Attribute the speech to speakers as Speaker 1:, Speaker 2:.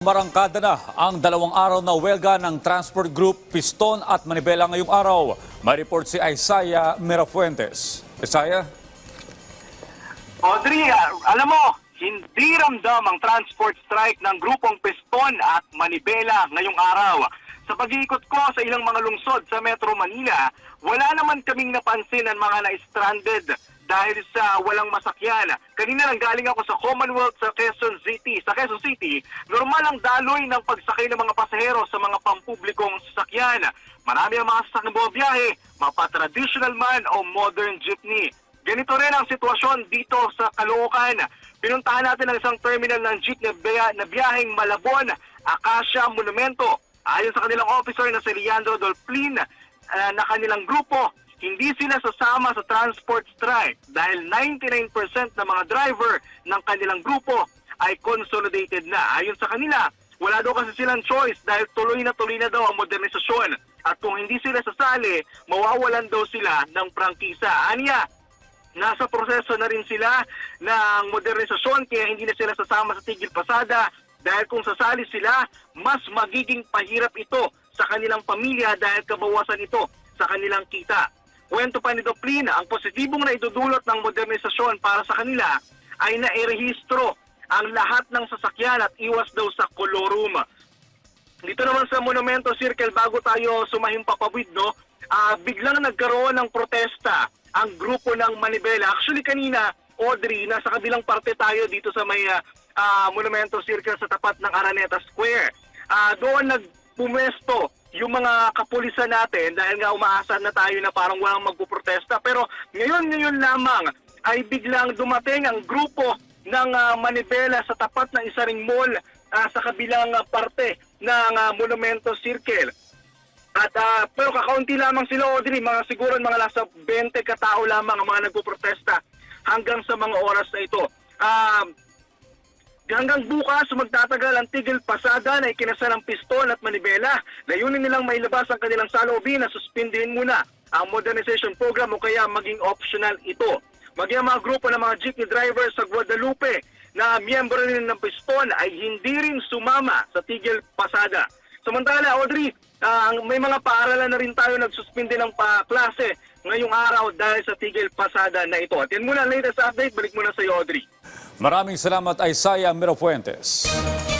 Speaker 1: Marangkada na ang dalawang araw na welga ng Transport Group Piston at Manibela ngayong araw. May report si Isaiah Mirafuentes. Isaiah?
Speaker 2: Audrey, ah, alam mo, hindi ramdam ang transport strike ng grupong Piston at Manibela ngayong araw. Sa pag-iikot ko sa ilang mga lungsod sa Metro Manila, wala naman kaming napansin ang mga na-stranded dahil sa walang masakyan. Kanina lang galing ako sa Commonwealth sa Quezon City. Sa Quezon City, normal ang daloy ng pagsakay ng mga pasahero sa mga pampublikong sasakyan. Marami ang mga sasakyan bumabiyahe, mapa-traditional man o modern jeepney. Ganito rin ang sitwasyon dito sa Caloocan. Pinuntahan natin ang isang terminal ng jeep na, biya, na biyaheng Malabon, Acacia Monumento. Ayon sa kanilang officer na si Leandro Dolplin, ah, na kanilang grupo, hindi sila sasama sa transport strike dahil 99% ng mga driver ng kanilang grupo ay consolidated na. Ayon sa kanila, wala daw kasi silang choice dahil tuloy na tuloy na daw ang modernisasyon. At kung hindi sila sasali, mawawalan daw sila ng prangkisa. Anya, nasa proseso na rin sila ng modernisasyon kaya hindi na sila sasama sa tigil pasada dahil kung sasali sila, mas magiging pahirap ito sa kanilang pamilya dahil kabawasan ito sa kanilang kita. Kwento pa ni Doplin, ang positibong na idudulot ng modernisasyon para sa kanila ay nairehistro ang lahat ng sasakyan at iwas daw sa kolorum. Dito naman sa Monumento Circle, bago tayo sumahing papawid, no, ah, biglang nagkaroon ng protesta ang grupo ng Manibela. Actually, kanina, Audrey, nasa kabilang parte tayo dito sa may ah, Monumento Circle sa tapat ng Araneta Square. Ah, doon nagpumesto yung mga kapulisan natin dahil nga umaasan na tayo na parang walang magpuprotesta. Pero ngayon-ngayon lamang ay biglang dumating ang grupo ng ah, Manibela sa tapat ng isa ring mall ah, sa kabilang ah, parte ng ah, Monumento Circle. At ah, pero kakaunti lamang sila Audrey, mga siguro mga nasa 20 katao lamang ang mga nagpoprotesta hanggang sa mga oras na ito. Ah, Hanggang bukas, magtatagal ang tigil pasada na ikinasal ng piston at manibela. Layunin nilang mailabas ang kanilang salobin na suspindihin muna ang modernization program o kaya maging optional ito. Maging mga grupo ng mga jeepney drivers sa Guadalupe na miyembro rin ng piston ay hindi rin sumama sa tigil pasada. Samantala, Audrey, ah, may mga paaralan na rin tayo nagsuspindi ng pa klase ngayong araw dahil sa tigil pasada na ito. At yan muna latest update. Balik muna sa iyo, Audrey.
Speaker 1: Maraming salamat Isaiah Mirafuentes.